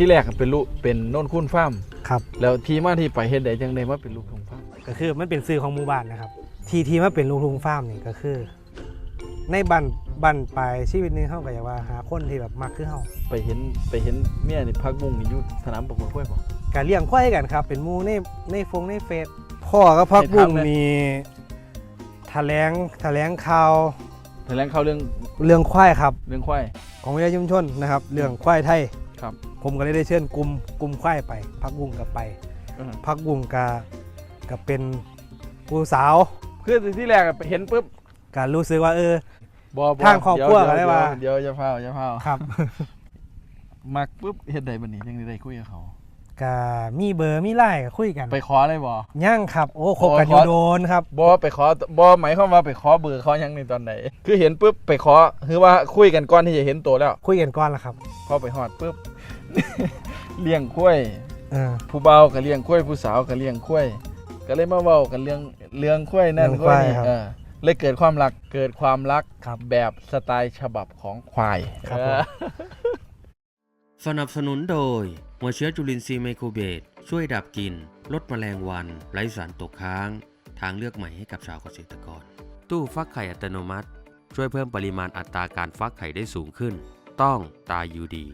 ที่แรกก็เป็นลูกเป็นโน่นคุ้นฟาร์มครับ แล้วที่มาที่ไปเฮ็ดได้จังได๋มาเป็นลูกทุ่งฟาร์มก็คือมันเป็นซื้อของหมู่บ้านนะครับ ทีทีมาเป็นลุงลุงฟาร์มนี่ก็คือ ในบันบันปลายชีวิตนี้เขาก็อยากว่าหาคนที่แบบมักคือเฮาไปเห็นไปเห็นเมียนี่พักบุ้งนี่อยู่สนามประกวดกล้วยบ่ การเลี้ยงควายกันครับ เป็นหมูในในฟงในเฟซพ่อก็พักบุ้งให้ทำเลยมีแถลงแถลงข่าวแถลงข่าวเรื่องเรื่องควายครับ เรื่องควายของวิทยาชุมชนนะครับ เรื่องควายไทยครับ ผมก็เลยได้เชิญกลุ่มกลุ่มควายไป พักบุ้งกับไปเออพักบุ้งกับกับเป็นผู้สาวคือที่แรกอะไปเห็นปุ๊บการรู้สึกว่าเออบ่บ่ทางครอบครัวก็ได้ว่า เดี๋ยวจะพาจะพาครับ มักปุ๊บเฮ็ดได้บัดนี้จังได้คุยกับเขา ก็มีเบอร์มีไลน์ก็คุยกันไปขอเลยบ่ย่างครับ โอ้คบกันอขอยู่โดนครับบ่ไปขอบ่หมายความว่าไปขอเบอร์เขายังในตอนไหน คือเห็นปุ๊บไปขอคือว่าคุยกันก่อนที่จะเห็นตัวแล้วคุยกันก่อนละครับ พอไปฮอดปุ๊บ เลี้ยงกล้วยเออ ผู้เบาวก็เลี้ยงกล้วยผู้สาวก็เลี้ยงกล้วย ก็เลยมาเว้ากันเรื่องเรื่องกล้วยนั่นเรื่องกล้วยนี่ควายครับเออเลยเกิดความรักเกิดความรักครับแบบสไตล์ฉบับของควายครับผม เออ สนับสนุนโดย หัวเชื้อจุลินทรีย์ไมโครเบสช่วยดับกลิ่นลดแมลงวัน ไร้สารตกค้าง ทางเลือกใหม่ให้กับชาวเกษตรกร ตู้ฟักไข่อัตโนมัติ ช่วยเพิ่มปริมาณอัตราการฟักไข่ได้สูงขึ้น ต้องตายูดี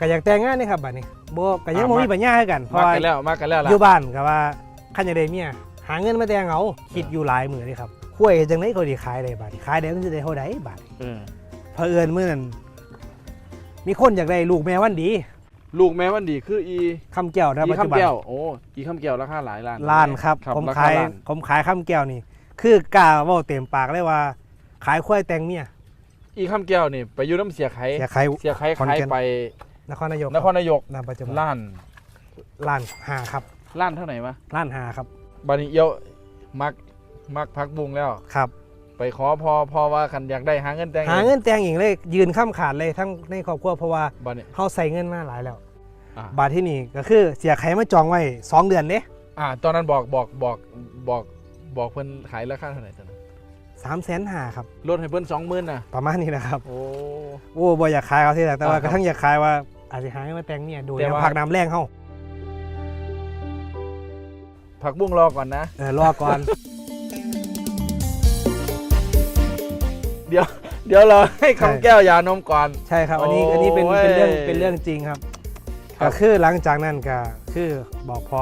ก็อยากแต่งงานนี่ครับบัดนี้โบก็ยังบ่มีปัญญาให้กันเพราะมาว่ากันแล้วมากันแล้วล่ะอยู่บ้านก็ว่าคันอยากได้เมียหาเงินมาแต่งเอาคิดอยู่หลายมื้อเลยครับคุยจังได๋ก็สิขายได้บัดนี้ขายได้มันสิได้เท่าใดบาดนี้เออเผอิญมื้อนั้นมีคนอยากได้ลูกแม่วันดีลูกแม่วันดีคืออีคำแก้วนะอีปัจจุคำบัน แก้วโอ้อีคำแก้วราคาหลายล้านล้านครับครับผมราขายล้นผมขายคำแก้วนี่ คือกล้าเว้าเต็มปากเลยว่า ขายควายแต่งเมียอีคำแก้วนี่ไปอยู่น้ำเสียไข่อยากขายเสียไข่ขอนขายแก่น ไป นครนายกนครนายกนามปัจจุบันล้านล้านห้าครับล้านเท่าไหร่วะล้านห้าครับบานี้เอียวมักมักพักบุงแล้ว ครับ ไปขอพอพอว่าคันอยากได้หาเงินแต่งหาเงินแต่งเองเลย ยืนข้ามขาดเลยทั้งในครอบครัวเพราะว่าบานี้เขาใส่เงินมาหลายแล้วอ่าบาทที่นี่ก็คือเสียไขมาจองไว้2เดือนเด้อ่าตอนนั้นบอกบอกบอกบอกบอกเพิ่นขายราคาเท่าไหร่ตอนนั้นสามแสนห้าครับลดให้เพิ่นสองหมื่นน่ะประมาณนี้นะครับ โอ้ โอ้บ่อยากขายเขาที่แรกแต่ว่าอ่าครับ กระทั่งอยากขายว่า อาจจะหาเงินมาแต่งเนี่ยโดยแต่ว่าน้ำพักน้ำแรงเขาผักบุ้งรอก่อนนะ เออรอก่อน เดี๋ยวเราให้คำแก้วยานมก่อน ใช่ครับ อันนี้อันนี้เป็นโอ้ยเป็นเรื่องเป็นเรื่องจริงครับครัก็บคือหลังจากนั้นก็คือบอกพอ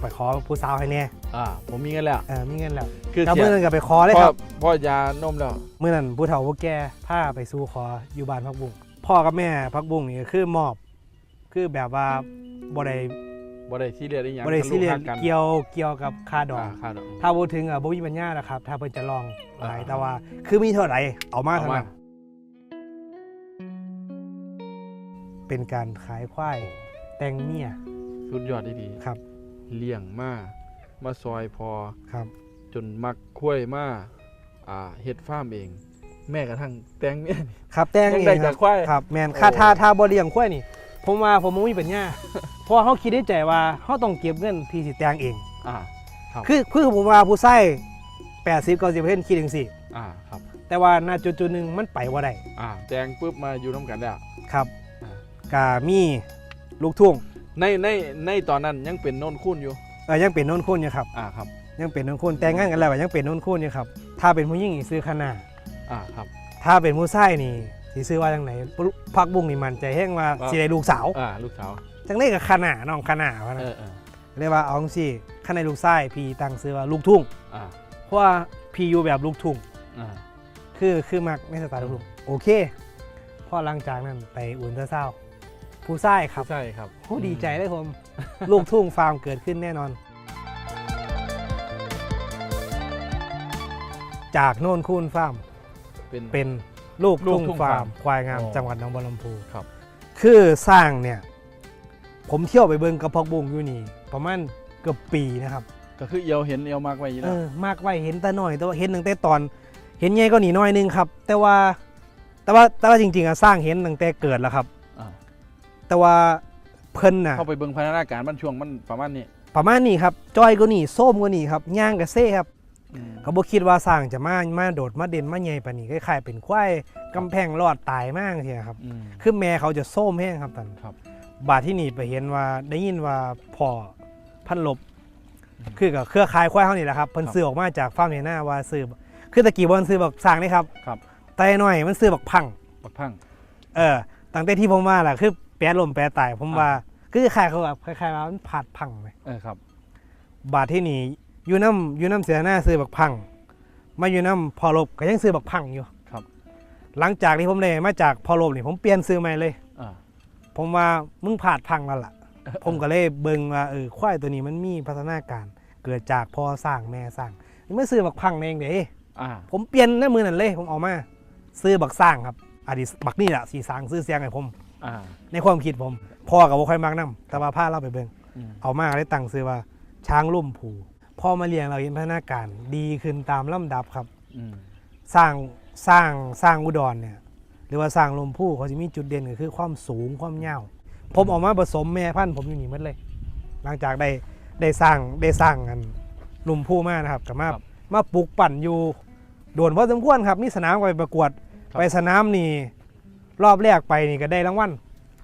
ไปขอผู้สาวให้แน่อ่าผมมีเงินแล้ว เออมีเงินแล้วคือก็เสียเมื่อนั้นก็ไปขอเลยพ่อครับพ่อยานมแล้ว เมื่อนั้นผู้เฒ่าผู้แก่พาไปสู่ขออยู่บ้านพักบุ้ง พ่อกับแม่พักบุ้งนี่ก็คือมอบ คือแบบว่าบ่ได้บ่ได้ซีเรียสอีหยังบ่ได้ซีเรียสทะลุหักกันเกี่ยวเกี่ยวกับค่าดอกอ่าค่าดอกถ้าพูดถึงอะบ่มีปัญญานะครับ ถ้าเพิ่นจะลองหลายอ่าแต่ว่า คือมีเท่าไหร่เอามาเอาเท่ามานั้นเป็นการขายควายแต่งเมียสุดยอดดีดีครับ เลี้ยงมามาซอยพอครับ จนมักคุ้ยมาอ่าเฮ็ดฟาร์มเอง แม่กระทั่งแต่งเนี่ย ครับแต่งยังเอได้งคจารักบควายครับแม่นโอ้ค่าถ้าถ้าบ่เลี้ยงควายนี่ ผมว่าผมบ่มีปัญญา เพราะว่าเฮาคิดในใจว่าเฮาต้องเก็บเงินที่สิแต่งเอง อ่า ครับ คือคือผมว่าผู้ใช้80 90%คิดจังซี่ อ่าครับ แต่ว่าณจุดจุดๆหนึงมันไปบ่ได้อ่าแต่งปุ๊บมาอยู่น้ำกันแล้ว ครับอ่าก็มีลูกทุ่งในในในตอนนั้นยังเป็นโน่นคุ้นอยู่ เออยังเป็นโน้นคุณอยู่ครับ อ่าครับ ยังเป็นโน้นคุณแต่งงานกันแล้วก็ยังเป็นโน้นคุณอยู่ครับ ถ้าเป็นผู้หญิงนี่ซื้อคณะ อ่าครับ ถ้าเป็นผู้ชายนี่สิซื้อว่าจังไหนพักบุ้งนี่มันใจแห้งว่าว่าสิได้ลูกสาวอ่าลูกสาวจังได้กับคณะน้องคณะว่าเอนะอเออเรียกว่าเอาจังซี่คณะลูกชายพี่ตั้งซื้อว่าลูกทุ่งอ่าเพราะว่าพี่อยู่แบบลูกทุ่งอ่าคือคือมักในสไตล์ลูกทุ่งโอเคพอหลังจากนั้นไปอุ่นเศร้าๆผู้ชายครับใช่ครับโอ้ดีใจเลยผม ลูกทุ่งฟาร์มเกิดขึ้นแน่นอน จากโน่นคูนฟาร์ม เป็น เป็นลูกลูกทุ่งทุ่งฟาฟาร์ร์มมควายงามอ๋อ จังหวัดหนองบัวลำพู ครับคือสร้างเนี่ย ผมเที่ยวไปเบิ่งกระพอกบุงอยู่นี่ ประมาณเกือบปีนะครับก็คือเอียวเห็นเอียวมากไว้อยู่เอแล้วอมากไว้เห็นแต่หน่อยแต่ว่าเห็นตั้งแต่ตอน เห็นใหญ่ก็หนีน้อยนึงครับ แต่ว่าแต่ว่าแต่ว่าจริงๆอะสร้างเห็นตั้งแต่เกิดแล้วครับอ่าแต่ว่าเพิ่นน่ะ เข้าไปเบิ่งพัฒนาการมันช่วงมันประมาณนี้ประมาณนี้ครับจอยก็นี่ส้มก็นี่ครับย่างกับเซ่ครับอืม เขาบอกคิดว่าสร้างจะมามาโดดมาเด่นมาใหญ่ปานนี้คล้ายๆเป็นควายกำแพงรอดตายมากเทียครับอืมคือแม่เขาจะส้มแห้งครับตอนครับ บาทที่นี่ไปเห็นว่าได้ยินว่าพ่อพันลบ คือกับเครือข่ายควายเขานี่แหละครับเพิ่นครับซื้อออกมาจากฟาร์มเนหน้าว่าซื้อคือตะกี้บอลซื้อบักสร้างนี่ครับครับแต่น้อยมันซื้อบักพังปักพังเออตั้งแต่ที่ผมว่าแหละคือแปรลมแปรตายผมว่าอ่าคือคล้ายเขาแบบคล้ายๆว่ามันผาดพังไหมเออครับ บาทที่นี่ อยูน้ำอยูน้ำเสียหน้าซื้อบักพัง มาอยูน้ำพอลบก็ยังซื้อบักพังอยู่ครับ หลังจากที่ผมเลยมาจากพอลบนี่ผมเปลี่ยนซื้อใหม่เลยอ่าผมว่ามึงผาดพังแล้วล่ะ ผมก็เลยเบิ่งว่าเออควายตัวนี้มันมีพัฒนาการ เกิดจากพ่อสร้างแม่สร้างไม่ซื้อบักพังเองเด้อ่าผมเปลี่ยนในมือนั่นเลย ผมเอามา ซื้อบักสร้างครับอดีตบักนี่แหละสีสร้างซื้อเสียงให้ผมอ่าในความคิดผมพ่อกับบ่ค่อยมักนํแต่ว่าพาเราไปเบิ่งอืมเอามาได้ตั้งซื้อว่าช้างลุ่มผู พ่อมาเลี้ยงเราเห็นพัฒนาการดีขึ้นตามลำดับครับอืมสร้างสร้างสร้างอุดรเนี่ยหรือว่าสร้างลมผู้เขาจะมีจุดเด่นก็คือความสูงความยาวผมเออกมาผสมแม่พันธุ์ผมอยู่นี่หมดเลย หลังจากได้ได้สร้างได้สร้างกันลมผู้มานะครับกับมามาปลูกปั่นอยู่โดนพอสมควรครับมีสนามก็ไปประกวด ไปสนามนี่รอบแรกไปนี่ก็ได้รางวัล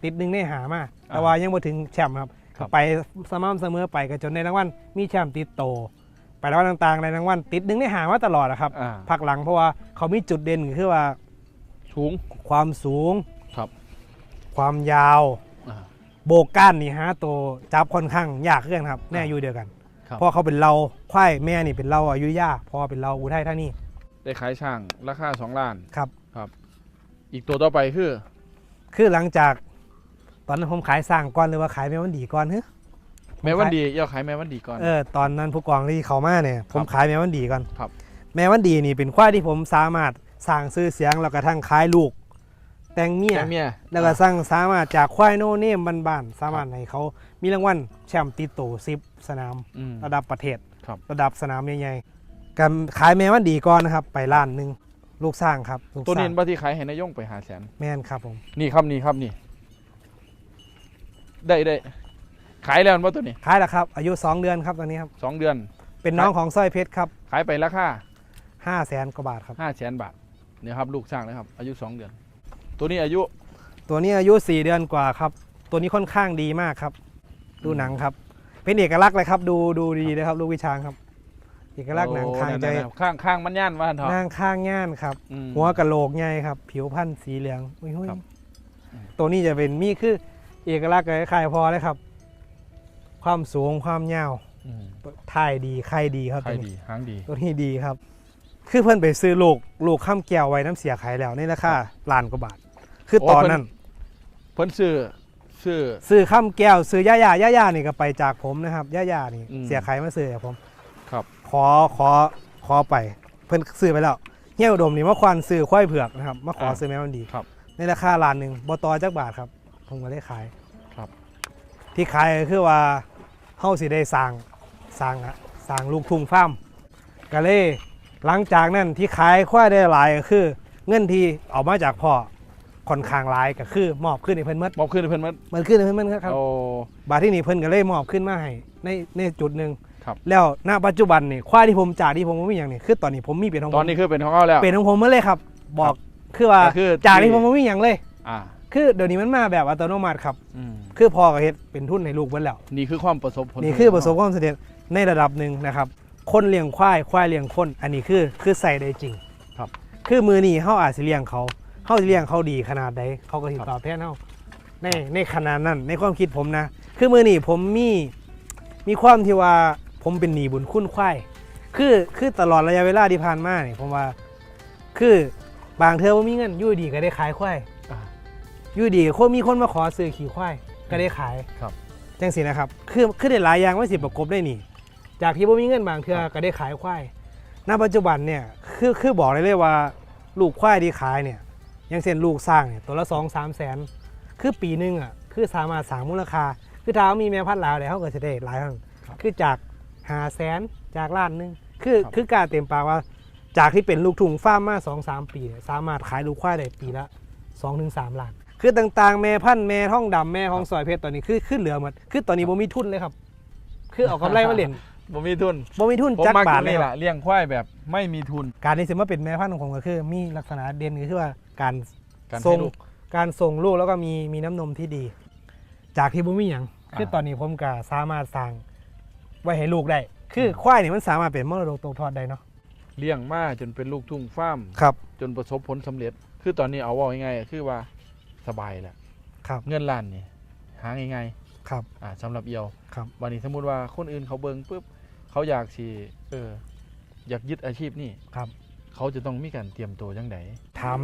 ติดหนึ่งในหามาแต่ว่ายังไม่ถึงแชมป์ครับ ก็ไปสม่ำเสมอไปก็จนได้รางวัลมีแชมป์ติดโต ไปรางวัลต่างๆได้รางวัลติดหนึ่งในหามาตลอดนะครับอ่าพักหลังเพราะว่าเขามีจุดเด่นคือว่าสูง ความสูงครับ ความยาว อ่า โบกก้านนี่ฮะตัวจับค่อนข้างยากขึ้นครับแน่อายู่เดียวกันครับ เพราะเขาเป็นเราควายแม่นี่เป็นเราอายุย่าพ่อเป็นเราอุทัยธานีได้ขายช่างราคาสองล้านครับครับ อีกตัวต่อไปคือ คือหลังจาก ตอนนั้นผมขายสร้างก่อนหรือว่าขายแม่วันดีก่อนเฮ้ยแม่วันดีอยากขายแม่วันดีก่อน เออตอนนั้นผู้กองที่เขามาเนี่ยผมขายแม่วันดีก่อนครับ แม่วันดีนี่เป็นควายที่ผมสามารถสร้างซื้อเสียงแล้วกระทั่งขายลูก แต่งเมียแม่เมียแล้วก็สร้างสามารถจากควายโนเนมบ้านๆสามารถให้เขามีรางวัลแชมป์ติดโตซิปสนามอืมระดับประเทศครับระดับสนามใหญ่ๆการขายแม่วันดีก่อนนะครับ ไปล้านหนึ่งลูกสร้างครับลูกตัวสนี้ร้างบ่ที่ขายให้นายยงไปหาแสนแม่นครับผมนี่ครับนี่ครับนี่ ได้ได้ขายแล้วว่าตัวนี้ขายแล้วครับ อายุ 2 เดือนครับตอนนี้ครับ สองเดือน เป็นน้องของสร้อยเพชรครับขายไปราคา5 0 0แสนกว่าบาทครับ ห้าแสนบาทเนี่ยครับ ลูกสร้างนะครับ อายุสองเดือน ตัวนี้อายุตัวนี้อายุ 4 เดือนกว่าครับ ตัวนี้ค่อนข้างดีมากครับ ดูหนังครับ เป็นเอกลักษณ์เลยครับ ดูดูดีนะครับ ลูกวิชางครับ เอกลักษณ์หนังโอ้คางใจนั่นๆข้างข้างมันย่านว่าเถอะ นางข้างง่านครับ อืม หัวกะโหลกใหญ่ครับ ผิวพันธุ์สีเหลืองอุ้ยครับๆตัวนี้จะเป็นมีคือ เอกลักษณ์คล้ายๆพอเลยครับ ความสูงความยาวอืมถ่ายดีไข่ดีครับใครตัวดีนี้หางดี ตัวนี้ดีครับ คือเพื่อนไปซื้อลูกลูกข้ามแก้วไว้น้ำเสียขายแล้วในราคาล้านกว่าบาท คือโอ้ตอนเพิ่นนั้น เพิ่นซื้อซื้อ ซื้อข้ามแก้วซื้อย่าย่าย่าย่านี่ก็ไปจากผมนะครับย่าย่านี่อืมเสียขายมาซื้อจากผมครับ ขอขอขอไป เพิ่นซื้อไปแล้วเฮี้ยอุดมนี่มาควานซื้อควายเผือกนะครับมาขอซื้อแม่มันดี ครับในราคาล้านหนึ่งบตอจักบาทครับ ผมก็ได้ขายครับ ที่ขายก็คือว่าเฮาสิได้สร้างสร้างอะสร้างลูกทุ่งฟาร์มก็เลยหลังจากนั้นที่ขายควายได้หลายก็คือ เงินที่เอามาจากพ่อค่อนข้างหลายก็คือมอบขึ้นให้เพิ่นหมดมอบขึ้นให้เพิ่นมามันขึ้นให้เพิ่นหมดครับ โอ้ บาทที่นี่เพิ่นก็เลยมอบขึ้นมาให้ในในจุดหนึ่งครับ แล้วณปัจจุบันนี่ควายที่ผมจ่ายที่ผมบ่มีอย่างนี่คือตอนนี้ผมมีเป็นของผมตอนนี้คือเป็นของเขาแล้ว เป็นของผมหมาเลยครับ บอกคือว่าก็คือจ่ายที่ผมบ่มีอย่างเลย อ่า คือเดี๋ยวนี้มันมาแบบอัตโนมัติครับ อืมคือพอกับเฮ็ดเป็นทุนให้ลูกเบิดแล้ว นี่คือความประสบผลนี่คือประสบความสำเร็จในระดับหนึ่งนะครับ คนเลี้ยงควาย ควายเลี้ยงคน อันนี้คือคือใส่ได้จริง ครับ คือมือนี่เฮาอาจสิเลี้ยงเขาเฮาสิเลี้ยงเขาดีขนาดใดเขาก็สิครับ ตอบแทนเฮาในในขนาดนั้นในความคิดผมนะ คือมือนี่ผมมีมีความที่ว่าผมเป็นหนี้บุญคุณควายคือคือตลอดระยะเวลาที่ผ่านมาเนี่ยผมว่า คือบางเทอว่ามีเงินอยู่ดีก็ได้ขายควาย อ่าอยู่ดีคนมีคนมาขอซื้อขี่ควายก็ได้ขายครับ จังสินะครับ คือคือได้หลายอย่างไว้สิประกบได้นี่ จากที่บ่มีเงินบางเทื่อครับก็ได้ขายควายณปัจจุบันเนี่ยคือคือบอกเลยเลยว่า ลูกควายที่ขายเนี่ยอยังเช่นลูกสร้างเนี่ยตัวละสองสามแสนคือปีหนึงอะคือสามารถสร้างมูลค่าคือถ้ามีแม่พันธุ์หลาวเดี๋ยวเขาก็จะได้หลายครั้งคือจากหาแสนจากล้านหนึงคือคือการเต็มปากว่าจากที่เป็นลูกถุงฟาร์มมาสองสามปีเนี่ยสามารถขายลูกควายได้ปีละสองถึงสามล้าน คือต่างๆ แม่พันธุ์แม่ท่องดำแม่ของสอยเพชรตอนนี้คือขึ้นเหลือหมดคือตอนนี้บ่มีทุนเลยครับ คือเอากำไรมาเล่นบ่มีทุนบ่มีทุนผมจักมักบาอทยู่เลยนี่คแหรับละเลี้ยงควายแบบไม่มีทุนการที่จะมาเป็นแม่พันธุ์ของผมก็คือ มีลักษณะเด่นก็คือว่าการการทรให้งลูก การส่งลูกแล้วก็มีมีน้ำนมที่ดี จากที่บ่มีหยังอ่า คือตอนนี้ผมก็สามารถสร้างไว้ให้ลูกได้ คือควายนี่มันสามารถเป็นมรดกตกทอดได้เนาะเลี้ยงมาจนเป็นลูกทุ่งฟาร์มครับ จนประสบผลสำเร็จ คือตอนนี้เอาว่าง่ายๆคือว่า สบายแหละครับเงินล้านนี่หาง่ายครับ ๆอ่าสำหรับเอียวครับ วันนี้สมมุติว่าคนอื่นเขาเบิ่งปุ๊บเขาอยากสิเอออยากยึดอาชีพนี่ครับ เขาจะต้องมีการเตรียมตัวจังไดถาม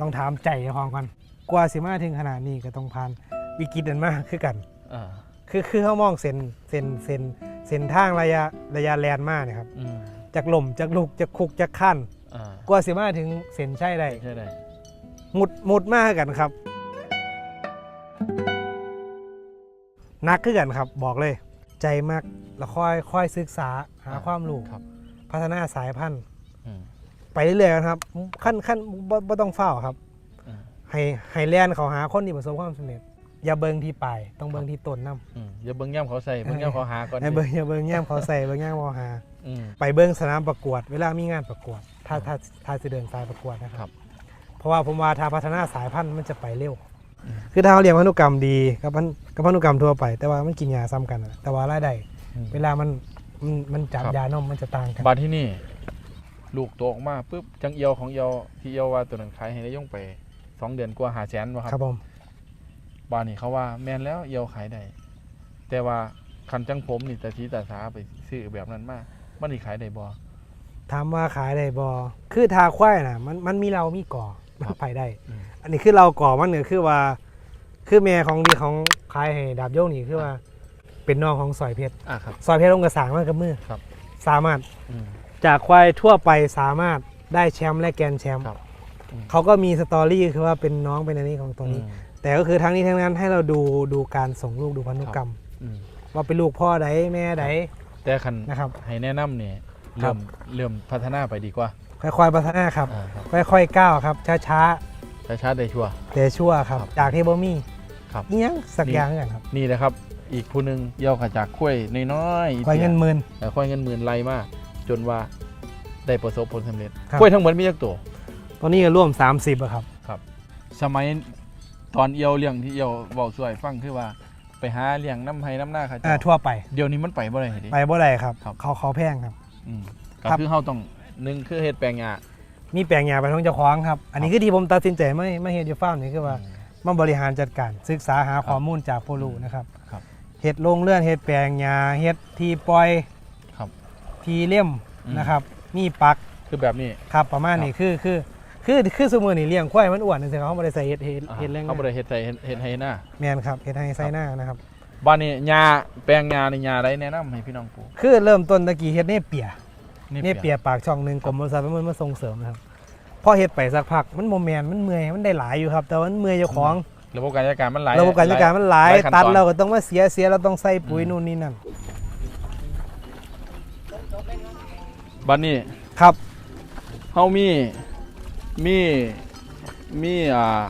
ต้องถามใจเจ้าของก่อนกว่าสิมาถึงขนาดนี้ก็ต้องผ่านวิกฤตนั้นมาคือกัน อ่าคือคือเขามองเส้นเส้นเส้นเส้นทางระยะระยะแลนมาเนี่ยครับอืมจากหล่มจากลุกจากคุกจากขั้นอ่ากว่าสิมาถึงเส้นใช่ได้ใช่ได้ หมุดหมุดมากกันครับ นักขึ้นกันครับบอกเลย ใจมากแล้วค่อยค่อยศึกษาหาความรู้ครับ พัฒนาสายพันธุ์อืม ไปเรื่อยๆกันครับขั้นขั้นบ่บ่ต้องเฝ้าครับอืม ให้ให้เลียนเขาหาคนที่ประสบความสำเร็จอย่าเบิ่งที่ปลายต้องเบิ่งที่ต้นน้อืมอย่าเบิ่งย่ำเขาใส่เบิ่งย่ำเขาหาก่อนำให้เบิ่งอย่าเบิ่งแย่มเขาใส่เบิ่งแย่มเขาหา อืม ไปเบิ่งสนามประกวด เวลามีงานประกวด ถ้าครับถ้าถ้าจะเดินสายประกวดนะคครัรับ บ เพราะว่าผมว่าถ้าพัฒนาสายพันธุ์มันจะไปเร็วอืม คือถ้าเขาเรียนพันธุกรรมดีกับพันกับพันธุกรรมทั่วไป แต่ว่ามันกินยาซ้ำกันอะแต่ว่ารายได้อืม เวลามันมันมันจับครับ ยานมมันจะต่างกันบาดที่นี่ ลูกโตออกมาปุ๊บจังเอียวของเอียวที่เอียวว่าตัวนั้นขายให้ได้ย่งไปสองเดือนกว่าหาแสนวะคครัรับบผมบานนี่เขาว่าแม่นแล้วเอียวขายได้แต่ว่าคันจังผมนี่แต่ทีแต่สาไปซื้อแบบนั้นมามันนี่ขายได้บ่ถามว่าขายได้บ่คือทาควายน่ะ มันมันมีเรามีก่อ มันครับไปได้อืมอันนี้คือเราก่อมันเนี่ยคือว่า คือแม่ของดีของขายให้ดาบโยงนี่คือว่า เป็นน้องของสอยเพชรอะครับ สอยเพชรลงกระสางมันกับมือครับ สามารถอืม จากควายทั่วไปสามารถได้แชมป์และแกรนด์แชมป์ครับอืม เขาก็มีสตอรี่คือว่าเป็นน้องเป็นอันนี้ของตัวนี้อืมแต่ก็คือทั้งนี้ทั้งนั้นให้เราดูดูการส่งลูกดูพันธุกรรม อืม ว่าเป็นลูกพ่อใดแม่ใดแต่คันนะครับ ให้แนะนำเนี่ยครัเริ่บ มเริ่มพัฒนาไปดีกว่า ค่อยๆพัฒนาครับ อ่าครับค่อยๆก้าวครับ ช้าแต่ชาติได้ชัวร์ ๆแต่ชั่วครับ ครับจากที่บ่มีครับ เอียงสักนี่อย่างอย่างครับนี่นะครับ อีกผู้หนึ่งเยี่ยวขาจากคุ้ยน้อยๆอีควายเงินหมื่น แต่คุ้ยเงินหมื่นไล่มาก จนว่าได้ประสบผลสำเร็จครับคุ้ยทั้งหมดมีจักตัว ตอนนี้ก็ร่วม 30อะครับ สมัยตอนเอียวเลี้ยงที่เอียวเว้าช่วยฟังคือว่าไปหาเลี้ยงน้ำไห้น้ำหน้าเขาอ่าเจ้าทั่วไป เดี๋ยวนี้มันไปบ่ได้เดิ ไปบ่ได้ครับ ครับ เขาเขาแพงครับ อืมก็ครับ คือเฮาต้อง หนึ่งคือเฮ็ดแปลงหญ้ามีแปลงยาไปท้องเจ้าของครับ อันนี้คือที่ผมตัดสินใจไม่ไม่เฮ็ดอยู่ฟาร์มนี่คือว่าอืมมาบริหารจัดการศึกษาหาข้อมูลจากผู้รู้นะครับครับ เฮ็ดโรงเรือนเฮ็ดแปลงยาเฮ็ดทีปล่อยครับ ทีเลี่ยมอืม นะครับ มีปักคือแบบนี้ ครับประมาณนี้คือคือคือคือสมมือนี่เลี้ยงควายมันอ้วนจังซี่เขาบ่ได้ใส่เฮ็ดเฮ็ดอ่าเฮ็ดแรงเขาบ่ได้เฮ็ดใส่เฮ็ดเฮ็ดให้หน้าแม่นครับเฮ็ดให้ใส่หน้านะครับ บ้านนี้หญ้าแปลงหญ้านี่หญ้าใดแนะนำให้พี่น้องปลูกคือเริ่มต้นตะกี้เฮ็ดเนเปีย เนเปียปากช่องหนึงกรมบริษัทมันมาส่งเสริมนะครับพอเฮ็ดไปสักพักมันบ่แม่นมันเมื่อยมันได้หลายอยู่ครับ แต่ว่ามันเมื่อยเจ้าของระบบการจัดการมันหลายระบบการจัดการมันหลายหลายขั้นตอนตัดเราก็ต้องมาเสียเสียเราต้องใส่ปุ๋ยอืมนู่นนี่นั่นบ้านนี้ครับเฮามีมีมีอ่า